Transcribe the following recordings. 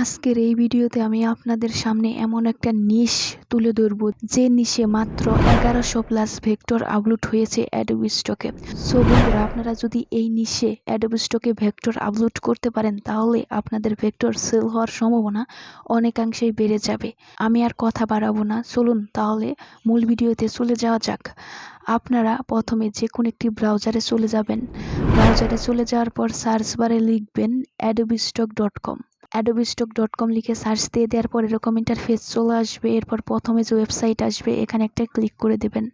আজকের এই ভিডিওতে আমি আপনাদের সামনে এমন একটা নিশ তুলে ধরবো, যে নিশে মাত্র এগারোশো প্লাস ভেক্টর আপলোড হয়েছে অ্যাডোবি স্টকে সো বন্ধুরা, আপনারা যদি এই নিশে অ্যাডোবি স্টকে ভেক্টর আপলোড করতে পারেন, তাহলে আপনাদের ভেক্টর সেল হওয়ার সম্ভাবনা অনেকাংশেই বেড়ে যাবে। আমি আর কথা বাড়াবো না। চলুন তাহলে মূল ভিডিওতে চলে যাওয়া যাক। আপনারা প্রথমে যে কোনো একটি ব্রাউজারে চলে যাবেন। ব্রাউজারে চলে যাওয়ার পর সার্চ বারে লিখবেন Adobe stock dot com Adobe stock dot com লিখে সার্চ দিয়ে দেওয়ার পর এরকম ইন্টারফেস চলে আসবে। এরপর প্রথমে যে ওয়েবসাইট আসবে, এখানে একটা ক্লিক করে দেবেন।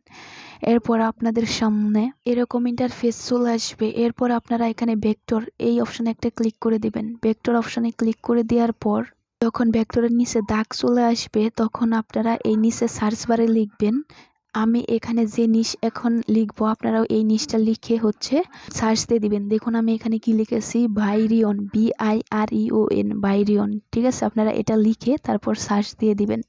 এরপর আপনাদের সামনে এরকম ইন্টারফেস চলে আসবে। এরপর আপনারা এখানে ভেক্টর এই অপশানে একটা ক্লিক করে দেবেন। ভেক্টর অপশানে ক্লিক করে দেওয়ার পর যখন ভেক্টরের নিচে দাগ চলে আসবে, তখন আপনারা এই নিচে সার্চ বারে লিখবেন আমি এখানে যে নিশ এখন লিখব, আপনারাও এই নিশটা লিখে হচ্ছে সার্চ দিয়ে দিবেন। দেখুন আমি এখানে কি লিখেছি? Virion B I R E O N virion ঠিক আছে? আপনারা এটা লিখে তারপর সার্চ দিয়ে দিবেন।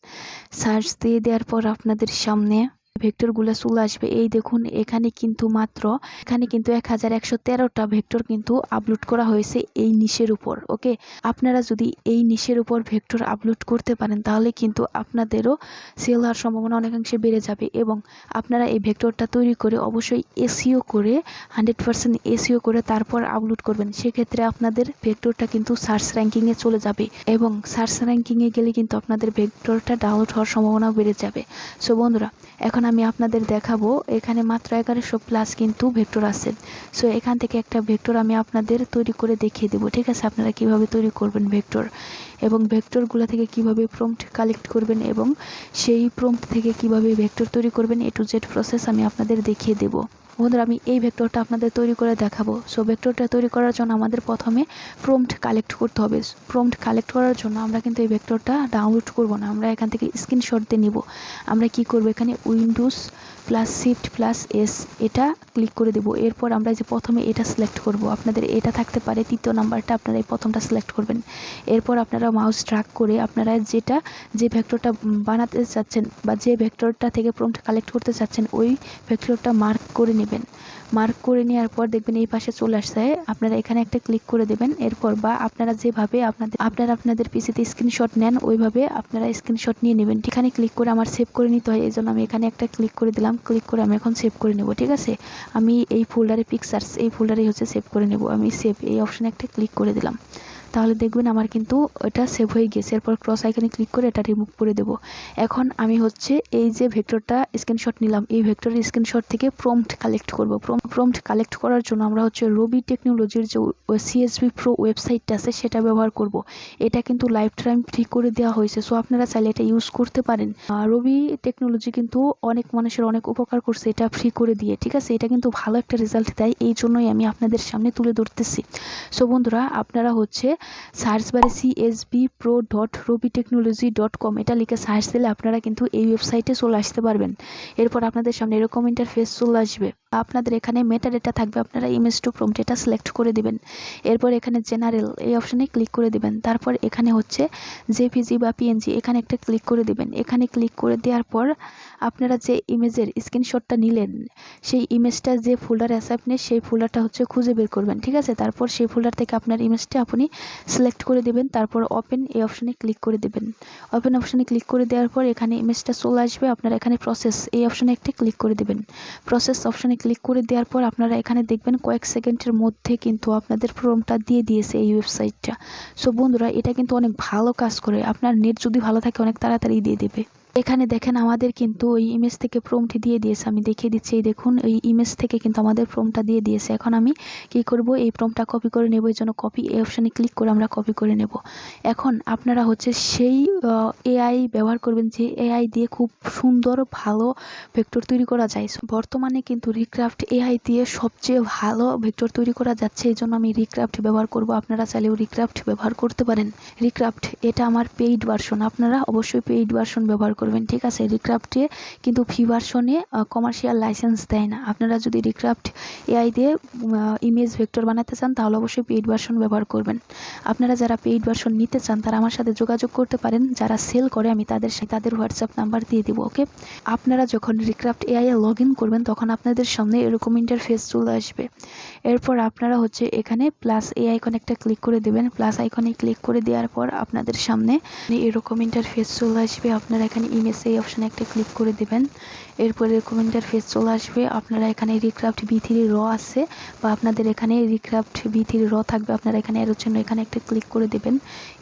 সার্চ দিয়ে দেওয়ার পর আপনাদের সামনে ভেক্টরগুলো চলে আসবে। এই দেখুন, এখানে কিন্তু মাত্র, এখানে কিন্তু এক হাজার একশো তেরোটা ভেক্টর কিন্তু আপলোড করা হয়েছে এই নিশের উপর, ওকে? আপনারা যদি এই নিশের উপর ভেক্টর আপলোড করতে পারেন, তাহলে কিন্তু আপনাদেরও সেল হওয়ার সম্ভাবনা অনেকাংশে বেড়ে যাবে এবং আপনারা এই ভেক্টরটা তৈরি করে অবশ্যই এসিও করে, হান্ড্রেড পার্সেন্ট এসিও করে তারপর আপলোড করবেন। সেক্ষেত্রে আপনাদের ভেক্টরটা কিন্তু সার্চ র্যাঙ্কিংয়ে চলে যাবে এবং সার্চ র্যাঙ্কিংয়ে গেলে কিন্তু আপনাদের ভেক্টরটা ডাউনলোড হওয়ার সম্ভাবনাও বেড়ে যাবে। সো বন্ধুরা, এখন আমি আপনাদের দেখাবো। এখানে মাত্র এগারোশো প্লাস কিন্তু ভেক্টর আছে। সো এখান থেকে একটা ভেক্টর আমি আপনাদের তৈরি করে দেখিয়ে দেবো। ঠিক আছে? আপনারা কীভাবে তৈরি করবেন ভেক্টর? এবং ভেক্টরগুলো থেকে কীভাবে প্রম্পট কালেক্ট করবেন এবং সেই প্রম্পট থেকে কীভাবে ভেক্টর তৈরি করবেন এ টু জেড প্রসেস আমি আপনাদের দেখিয়ে দেবো। বন্ধুরা, আমি এই ভেক্টরটা আপনাদের তৈরি করে দেখাবো। সো ভেক্টরটা তৈরি করার জন্য আমাদের প্রথমে প্রম্পট কালেক্ট করতে হবে। প্রম্পট কালেক্ট করার জন্য আমরা কিন্তু এই ভেক্টরটা ডাউনলোড করব না। আমরা এখান থেকে স্ক্রিনশট দিয়ে নিব। আমরা কি করব? এখানে Windows plus shift plus S এটা ক্লিক করে দেব। এরপর আমরা যে প্রথমে এটা সিলেক্ট করব। আপনাদের এটা থাকতে পারে, তৃতীয় নাম্বারটা আপনারা এই প্রথমটা সিলেক্ট করবেন। এরপর আপনারা মাউস ট্রাক করে আপনারা যেটা, যে ভেক্টরটা বানাতে চাচ্ছেন বা যে ভেক্টরটা থেকে প্রম্পট কালেক্ট করতে চাচ্ছেন, ওই ভেক্টরটা মার্ক করে নেবেন। মার্ক করে নেওয়ার পর দেখবেন এই পাশে চলে আসছে। আপনারা এখানে একটা ক্লিক করে দেবেন। এরপর বা আপনারা যেভাবে আপনাদের আপনারা আপনাদের পিসিতে স্ক্রিনশট নেন, ওইভাবে আপনারা স্ক্রিনশট নিয়ে নেবেন। এখানে ক্লিক করে আমার সেভ করে নিতে হয়। এই জন্য আমি এখানে একটা ক্লিক করে দিলাম। ক্লিক করে আমি এখন সেভ করে নেব, ঠিক আছে? আমি এই ফোল্ডারে পিকচার্স এই ফোল্ডারে হচ্ছে সেভ করে নেব। আমি সেভ এই অপশানে একটা ক্লিক করে দিলাম। তাহলে দেখবেন আমার কিন্তু এটা সেভ হয়ে গেছে এরপর ক্রস আইকনে ক্লিক করে এটা রিমুভ করে দেব। এখন আমি হচ্ছে এই যে ভেক্টরটা স্ক্রিনশট নিলাম। এই ভেক্টরের স্ক্রিনশট থেকে প্রম্পট কালেক্ট করব। প্রম্পট কালেক্ট করার জন্য আমরা হচ্ছে রবি টেকনোলজির যে সিএসবি প্রো ওয়েবসাইটটা আছে, সেটা ব্যবহার করব। এটা কিন্তু লাইফ টাইম ফ্রি করে দেওয়া হয়েছে। সো আপনারা চাইলে এটা ইউজ করতে পারেন। রবি টেকনোলজি কিন্তু অনেক মানুষের অনেক উপকার করছে এটা ফ্রি করে দিয়ে, ঠিক আছে? এটা কিন্তু ভালো একটা রেজাল্ট দেয়। এই জন্যই আমি আপনাদের সামনে তুলে ধরতেছি। সো বন্ধুরা, আপনারা হচ্ছে সার্চ বারে CSB pro dot Robi technology dot com এটা লিখে সার্চ দিলে আপনারা কিন্তু এই ওয়েবসাইটে চলে আসতে পারবেন। এরপর আপনাদের সামনে এরকম ইন্টারফেস চলে আসবে। আপনাদের এখানে মেটা ডেটা থাকবে, আপনারা ইমেজ টু প্রম্পট এটা সিলেক্ট করে দিবেন। এরপর এখানে জেনারেল এই অপশানে ক্লিক করে দিবেন। তারপর এখানে হচ্ছে জেপিজি বা পিএনজি এখানে একটা ক্লিক করে দিবেন। এখানে ক্লিক করে দেওয়ার পর আপনারা যে ইমেজের স্ক্রিনশটটা নিলেন, সেই ইমেজটা যে ফোল্ডারে আছে আপনি সেই ফোল্ডারটা হচ্ছে খুঁজে বের করবেন, ঠিক আছে? তারপর সেই ফোল্ডার থেকে আপনার ইমেজটা আপনি সিলেক্ট করে দেবেন, তারপর ওপেন এই অপশানে ক্লিক করে দেবেন। ওপেন অপশানে ক্লিক করে দেওয়ার পর এখানে ইমেজটা চলে আসবে, আপনারা এখানে প্রসেস এই অপশানে একটা ক্লিক করে দেবেন। প্রসেস অপশানে ক্লিক করে দেওয়ার পর আপনারা এখানে দেখবেন কয়েক সেকেন্ডের মধ্যে কিন্তু আপনাদের ফর্মটা দিয়ে দিয়েছে এই ওয়েবসাইটটা সো বন্ধুরা, এটা কিন্তু অনেক ভালো কাজ করে। আপনার নেট যদি ভালো থাকে, অনেক তাড়াতাড়ি দিয়ে দেবে। এখানে দেখেন আমাদের কিন্তু ওই ইমেজ থেকে প্রোমটি দিয়ে দিয়েছে। আমি দেখিয়ে দিচ্ছি, এই দেখুন, এই ইমেজ থেকে কিন্তু আমাদের প্রোমটা দিয়ে দিয়েছে। এখন আমি কি করব? এই প্রোমটা কপি করে নেব, এই জন্য কপি এই অপশানে ক্লিক করে আমরা কপি করে নেব। এখন আপনারা হচ্ছে সেই এআই ব্যবহার করবেন যে এআই দিয়ে খুব সুন্দর, ভালো ভেক্টর তৈরি করা যায়। বর্তমানে কিন্তু রিক্রাফট এআই দিয়ে সবচেয়ে ভালো ভেক্টর তৈরি করা যাচ্ছে, এই জন্য আমি রিক্রাফট ব্যবহার করব। আপনারা চাইলেও রিক্রাফট ব্যবহার করতে পারেন। রিক্রাফট এটা আমার পেইড ভার্সন আপনারা অবশ্যই পেইড ভার্সন ব্যবহার করবেন। ঠিক আছে? রিক্রাফটে কিন্তু ফি ভার্সনে কমার্শিয়াল লাইসেন্স দেয় না। আপনারা যদি রিক্রাফট এআই দিয়ে ইমেজ ভেক্টর বানাতে চান, তাহলে অবশ্যই পেইড ভার্সন ব্যবহার করবেন। আপনারা যারা পেইড ভার্সন নিতে চান, তারা আমার সাথে যোগাযোগ করতে পারেন। যারা সেল করে, আমি তাদের সাথে, তাদের হোয়াটসঅ্যাপ নাম্বার দিয়ে দিব ওকে আপনারা যখন রিক্রাফট এআই এ লগ ইন করবেন, তখন আপনাদের সামনে এরকম ইন্টারফেস চলে আসবে। এরপর আপনারা হচ্ছে এখানে প্লাস এ আইকন একটা ক্লিক করে দেবেন। প্লাস আইকনে ক্লিক করে দেওয়ার পর আপনাদের সামনে এরকম ইন্টারফেস চলে আসবে। আপনারা এখানে ইমেজ এই অপশানে একটা ক্লিক করে দেবেন। এরপরে এরকম ইন্টারফেস চলে আসবে। আপনারা এখানে রিক্রাফ্ট বি থ্রি র আছে বা আপনাদের এখানে রিক্রাফট বি থ্রি র থাকবে, আপনারা এখানে এর জন্য এখানে একটা ক্লিক করে দেবেন।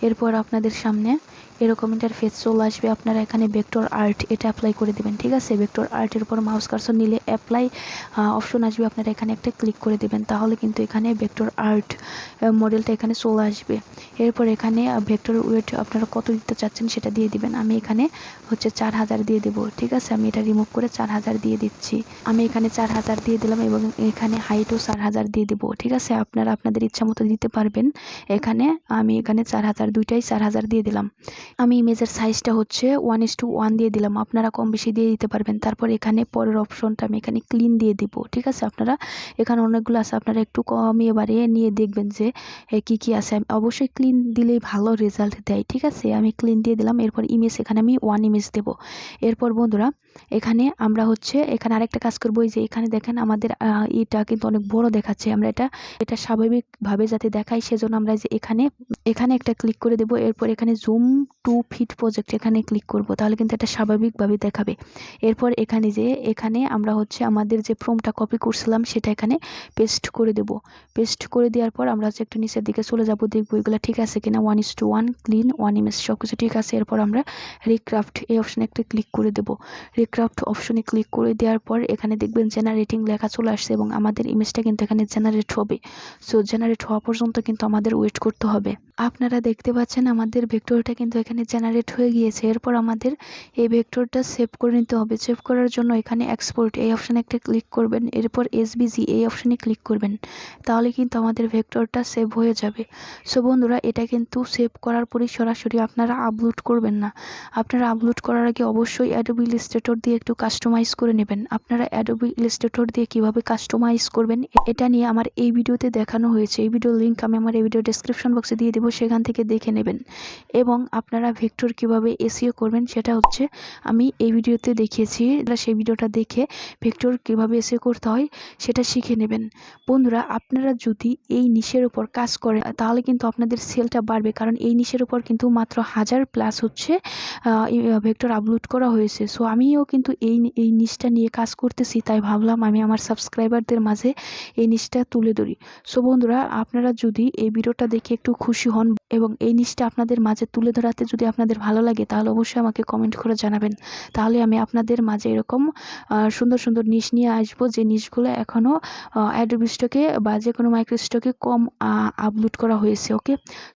এরপর আপনাদের সামনে এরকম ইন্টারফেস চলে আসবে, আপনারা এখানে ভেক্টর আর্ট এটা অ্যাপ্লাই করে দেবেন, ঠিক আছে? ভেক্টর আর্টের উপর মাউস কার্সর নিলে অ্যাপ্লাই অপশন আসবে, আপনারা এখানে একটা ক্লিক করে দেবেন, তাহলে কিন্তু এখানে ভেক্টর আর্ট মডেলটা এখানে চলে আসবে। এরপর এখানে ভেক্টর ওয়েট আপনারা কত দিতে চাচ্ছেন সেটা দিয়ে দিবেন। আমি এখানে হচ্ছে চার হাজার দিয়ে দেবো, ঠিক আছে? আমি এটা রিমুভ করে চার হাজার দিয়ে দিচ্ছি। আমি এখানে চার হাজার দিয়ে দিলাম এবং এখানে হাইটও চার হাজার দিয়ে দেবো, ঠিক আছে? আপনারা আপনাদের ইচ্ছা মতো দিতে পারবেন। এখানে আমি এখানে চার হাজার, দুইটাই চার হাজার দিয়ে দিলাম। আমি ইমেজের সাইজটা হচ্ছে ওয়ান ইস টু ওয়ান দিয়ে দিলাম। আপনারা কম বেশি দিয়ে দিতে পারবেন। তারপর এখানে পরের অপশনটা আমি এখানে ক্লিন দিয়ে দিব। ঠিক আছে? আপনারা এখানে অনেকগুলো আছে। আপনারা একটু কমিয়ে বাড়িয়ে নিয়ে দেখবেন যে কি কি আছে। অবশ্যই ক্লিন দিলেই ভালো রেজাল্ট দেয়। ঠিক আছে? আমি ক্লিন দিয়ে দিলাম। এরপর ইমেজ এখানে আমি ওয়ান ইমেজ দেব। এরপর বন্ধুরা, এখানে আমরা হচ্ছে, এখানে আরেকটা কাজ করব। যে এখানে দেখেন আমাদের এটা কিন্তু অনেক বড় দেখাচ্ছে। আমরা এটা এটা স্বাভাবিকভাবে যাতে দেখাই, সেজন্য আমরা যে এখানে এখানে একটা ক্লিক করে দেব। এরপর এখানে জুম টু ফিট প্রজেক্ট এখানে ক্লিক করব, তাহলে কিন্তু এটা স্বাভাবিকভাবে দেখাবে। এরপর এখানে যে, এখানে আমরা হচ্ছে আমাদের যে ফর্মটা কপি করছিলাম, সেটা এখানে পেস্ট করে দেব। পেস্ট করে দেওয়ার পর আমরা হচ্ছে একটু নিচের দিকে চলে যাব, দেখব এগুলো ঠিক আছে কিনা। One is to one clean one image সব কিছু ঠিক আছে। এরপর আমরা রিক্রাফট এই অপশানে একটা ক্লিক করে দেব। রিক্রাফট অপশনে ক্লিক করে দেওয়ার পর এখানে দেখবেন জেনারেটিং লেখা চলে আসছে এবং আমাদের ইমেজটা কিন্তু এখানে জেনারেট হবে। সো জেনারেট হওয়া পর্যন্ত কিন্তু আমাদের ওয়েট করতে হবে। আপনারা দেখতে পাচ্ছেন আমাদের ভেক্টরটা কিন্তু এখানে জেনারেট হয়ে গিয়েছে। এরপর আমাদের এই ভেক্টরটা সেভ করে নিতে হবে। সেভ করার জন্য এখানে এক্সপোর্ট এই অপশানে একটা ক্লিক করবেন। এরপর এসবিজি এই অপশানে ক্লিক করবেন। তাহলে কিন্তু আমাদের ভেক্টরটা সেভ হয়ে যাবে। সো বন্ধুরা, এটা কিন্তু সেভ করার পরই সরাসরি আপনারা আপলোড করবেন না। আপনারা আপলোড করার আগে অবশ্যই অ্যাডোবি ইলিস্ট্রেটর দিয়ে একটু কাস্টমাইজ করে নেবেন। আপনারা অ্যাডোবি ইলিস্ট্রেটর দিয়ে কীভাবে কাস্টমাইজ করবেন, এটা নিয়ে আমার এই ভিডিওতে দেখানো হয়েছে। এই ভিডিওর লিঙ্ক আমি আমার এই ভিডিও ডেসক্রিপশন বক্সে দিয়ে দেবো। সেখান থেকে দেখে নেবেন। এবং আপনারা ভেক্টর কীভাবে এসিও করবেন সেটা হচ্ছে আমি এই ভিডিওতে দেখিয়েছি। সেই ভিডিওটা দেখে ভেক্টর কীভাবে এসিও করতে হয় সেটা শিখে নেবেন। বন্ধুরা, আপনারা যদি এই নিশের উপর কাজ করেন, তাহলে কিন্তু আপনাদের সেলটা বাড়বে। কারণ এই নিশের উপর কিন্তু মাত্র হাজার প্লাস হচ্ছে ভেক্টর আপলোড করা হয়েছে। সো আমিও কিন্তু এই এই নিশটা নিয়ে কাজ করতেছি, তাই ভাবলাম আমি আমার সাবস্ক্রাইবারদের মাঝে এই নিশটা তুলে ধরি। সো বন্ধুরা, আপনারা যদি এই ভিডিওটা দেখে একটু খুশি হন এবং এই নিশটা আপনাদের মাঝে তুলে ধরাতে যদি আপনাদের ভালো লাগে, তাহলে অবশ্যই আমাকে কমেন্ট করে জানাবেন। তাহলে আমি আপনাদের মাঝে এরকম সুন্দর সুন্দর নিশ নিয়ে আসব। যে নিশগুলো এখনও অ্যাডোবি স্টকে বা যে কোনো মাইক্রো স্টকে কম আপলোড করা হয়েছে ওকে